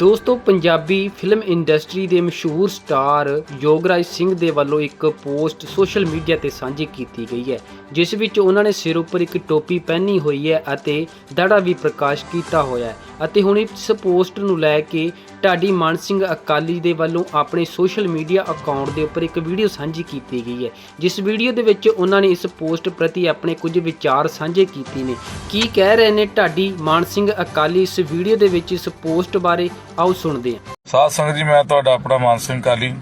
ਦੋਸਤੋ, Punjabi film industry ਦੇ ਮਸ਼ਹੂਰ ਸਟਾਰ ਯੋਗਰਾਜ ਸਿੰਘ ਦੇ ਵੱਲੋਂ ਇੱਕ ਪੋਸਟ ਸੋਸ਼ਲ ਮੀਡੀਆ ਤੇ ਸਾਂਝੀ ਕੀਤੀ ਗਈ ਹੈ, ਜਿਸ ਵਿੱਚ ਉਹਨਾਂ ਨੇ ਸਿਰ ਉੱਪਰ ਇੱਕ ਟੋਪੀ ਪਹਿਨੀ ਹੋਈ ਹੈ ਅਤੇ ਦੜਾ ਵੀ ਪ੍ਰਕਾਸ਼ ਕੀਤਾ ਹੋਇਆ ਹੈ। ਅਤੇ ਹੁਣ ਇਸ ਪੋਸਟ ਨੂੰ ਲੈ ਕੇ ਢਾਡੀ ਮਾਨ ਸਿੰਘ ਅਕਾਲੀ ਦੇ ਵੱਲੋਂ ਆਪਣੇ ਸੋਸ਼ਲ ਮੀਡੀਆ ਅਕਾਊਂਟ ਦੇ ਉੱਪਰ ਇੱਕ ਵੀਡੀਓ ਸਾਂਝੀ ਕੀਤੀ ਗਈ ਹੈ, ਜਿਸ ਵੀਡੀਓ ਦੇ ਵਿੱਚ ਉਹਨਾਂ ਨੇ ਇਸ ਪੋਸਟ ਪ੍ਰਤੀ ਆਪਣੇ ਕੁਝ ਵਿਚਾਰ ਸਾਂਝੇ ਕੀਤੇ ਨੇ। ਕੀ ਕਹਿ ਰਹੇ ਨੇ ਢਾਡੀ ਮਾਨ ਸਿੰਘ ਅਕਾਲੀ ਇਸ ਵੀਡੀਓ ਦੇ ਵਿੱਚ ਇਸ ਪੋਸਟ ਬਾਰੇ? ਆਓ ਸੁਣਦੇ ਹਾਂ। ਸਾਧ ਸੰਗਤ ਜੀ, ਮੈਂ ਤੁਹਾਡਾ ਆਪਣਾ ਮਾਨ ਸਿੰਘ ਕਾਲੀ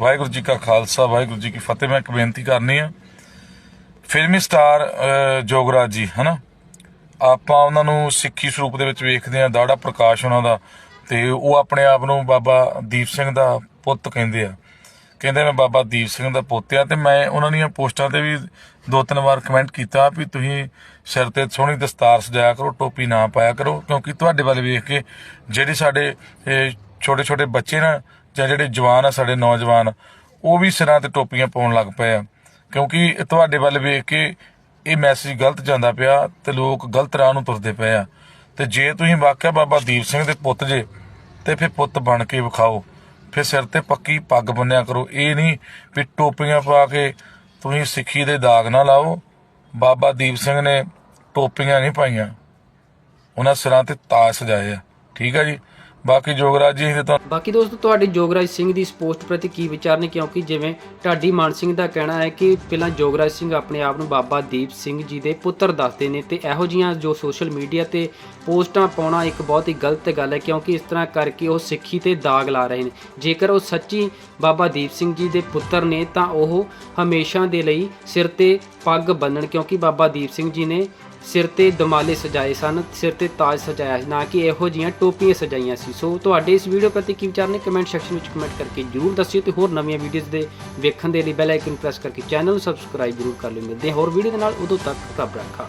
ਵਾਹਿਗੁਰੂ ਜੀ ਕਾ ਖਾਲਸਾ, ਵਾਹਿਗੁਰੂ ਜੀ ਕੀ ਫਤਿਹ। ਮੈਂ ਇੱਕ ਬੇਨਤੀ ਕਰਨੀ ਆ। ਫਿਲਮੀ ਸਟਾਰ ਜੋਗਰਾਜ ਜੀ, ਹਨਾ? ਆਪਾਂ ਉਹਨਾਂ ਨੂੰ ਸਿੱਖੀ ਸਰੂਪ ਦੇ ਵਿੱਚ ਵੇਖਦੇ ਆ ਦਾੜਾ ਪ੍ਰਕਾਸ਼ ਉਹਨਾਂ ਦਾ। ਤੇ ਉਹ ਆਪਣੇ ਆਪ ਨੂੰ ਬਾਬਾ ਦੀਪ ਸਿੰਘ ਦਾ ਪੁੱਤ ਕਹਿੰਦੇ ਆ। ਕਹਿੰਦੇ ਮੈਂ ਬਾਬਾ ਦੀਪ ਸਿੰਘ ਦਾ ਪੁੱਤ ਆ ਤੇ ਮੈਂ ਉਹਨਾਂ ਦੀਆਂ ਪੋਸਟਾਂ ਤੇ ਵੀ ਦੋ ਤਿੰਨ ਵਾਰ ਕਮੈਂਟ ਕੀਤਾ ਵੀ ਤੁਸੀਂ ਸਿਰ ਤੇ ਸੋਹਣੀ ਦਸਤਾਰ ਸਜਾਇਆ ਕਰੋ, ਟੋਪੀ ਨਾ ਪਾਇਆ ਕਰੋ, ਕਿਉਂਕਿ ਤੁਹਾਡੇ ਵੱਲ ਵੇਖ ਕੇ ਜਿਹੜੇ ਸਾਡੇ ਛੋਟੇ ਛੋਟੇ ਬੱਚੇ ਨਾ ਜਾਂ ਜਿਹੜੇ ਜਵਾਨ ਆ, ਸਾਡੇ ਨੌਜਵਾਨ, ਉਹ ਵੀ ਸਿਰਾਂ ਤੇ ਟੋਪੀਆਂ ਪਾਉਣ ਲੱਗ ਪਏ ਆ। ਕਿਉਂਕਿ ਤੁਹਾਡੇ ਵੱਲ ਵੇਖ ਕੇ ਇਹ ਮੈਸੇਜ ਗਲਤ ਜਾਂਦਾ ਪਿਆ ਤੇ ਲੋਕ ਗਲਤ ਰਾਹ ਨੂੰ ਤੁਰਦੇ ਪਏ ਆ। ਤੇ ਜੇ ਤੁਸੀਂ ਵਾਕਿਆ ਬਾਬਾ ਦੀਪ ਸਿੰਘ ਦੇ ਪੁੱਤ ਜੇ, ਤੇ ਫਿਰ ਪੁੱਤ ਬਣ ਕੇ ਵਿਖਾਓ। ਫਿਰ ਸਿਰ ਤੇ ਪੱਕੀ ਪੱਗ ਬੰਨਿਆ ਕਰੋ। ਇਹ ਨਹੀਂ ਵੀ ਟੋਪੀਆਂ ਪਾ ਕੇ ਤੁਸੀਂ ਸਿੱਖੀ ਦੇ ਦਾਗ ਨਾ ਲਾਓ। ਬਾਬਾ ਦੀਪ ਸਿੰਘ ਨੇ ਟੋਪੀਆਂ ਨਹੀਂ ਪਾਈਆਂ। ਉਹਨਾਂ ਸਿਰਾਂ ਤੇ ਤਾਜ ਸਜਾਏ ਆ। ਠੀਕ ਆ ਜੀ? ਬਾਕੀ ਜੋਗਰਾਜ ਜੀ ਅਸੀਂ ਤਾਂ ਬਾਕੀ ਦੋਸਤੋ, ਤੁਹਾਡੇ ਜੋਗਰਾਜ ਸਿੰਘ ਦੀ ਇਸ ਪੋਸਟ ਪ੍ਰਤੀ ਕੀ ਵਿਚਾਰ ਨੇ? ਕਿਉਂਕਿ ਜਿਵੇਂ ਢਾਡੀ ਮਾਨ ਸਿੰਘ ਦਾ ਕਹਿਣਾ ਹੈ ਕਿ ਪਹਿਲਾਂ ਜੋਗਰਾਜ ਸਿੰਘ ਆਪਣੇ ਆਪ ਨੂੰ ਬਾਬਾ ਦੀਪ ਸਿੰਘ ਜੀ ਦੇ ਪੁੱਤਰ ਦੱਸਦੇ ਨੇ ਤੇ ਇਹੋ ਜੀਆਂ ਜੋ ਸੋਸ਼ਲ ਮੀਡੀਆ ਤੇ ਪੋਸਟਾਂ ਪਾਉਣਾ ਇੱਕ ਬਹੁਤ ਹੀ ਗਲਤ ਗੱਲ ਹੈ, ਕਿਉਂਕਿ ਇਸ ਤਰ੍ਹਾਂ ਕਰਕੇ ਉਹ ਸਿੱਖੀ ਤੇ ਦਾਗ ਲਾ ਰਹੇ ਨੇ। ਜੇਕਰ ਉਹ ਸੱਚੀ ਬਾਬਾ ਦੀਪ ਸਿੰਘ ਜੀ ਦੇ ਪੁੱਤਰ ਨੇ, ਤਾਂ ਉਹ ਹਮੇਸ਼ਾ ਦੇ ਲਈ ਸਿਰ ਤੇ ਪੱਗ ਬੰਨਣ, ਕਿਉਂਕਿ ਬਾਬਾ ਦੀਪ ਸਿੰਘ ਜੀ ਨੇ ਸਿਰ ਤੇ ਦਮਾਲੇ ਸਜਾਏ ਸਨ, ਸਿਰ ਤੇ ਤਾਜ ਸਜਾਇਆ ਨਾ ਕਿ ਇਹੋ ਜੀਆਂ ਟੋਪੀਆਂ ਸਜਾਈਆਂ ਸੀ। ਸੋ ਤੁਹਾਡੇ ਇਸ ਵੀਡੀਓ ਪ੍ਰਤੀ ਕੀ ਵਿਚਾਰ ਨੇ ਕਮੈਂਟ ਸੈਕਸ਼ਨ ਵਿੱਚ ਕਮੈਂਟ ਕਰਕੇ ਜਰੂਰ ਦੱਸਿਓ ਤੇ ਹੋਰ ਨਵੀਆਂ ਵੀਡੀਓਜ਼ ਦੇ ਵੇਖਣ ਦੇ ਲਈ ਬੈਲ ਆਈਕਨ ਪ੍ਰੈਸ ਕਰਕੇ ਚੈਨਲ ਨੂੰ ਸਬਸਕ੍ਰਾਈਬ ਜਰੂਰ ਕਰ ਲਿਓ। ਮਿਲਦੇ ਹਾਂ ਹੋਰ ਵੀਡੀਓ ਦੇ ਨਾਲ, ਉਦੋਂ ਤੱਕ ਰੱਬ ਰੱਖਾ।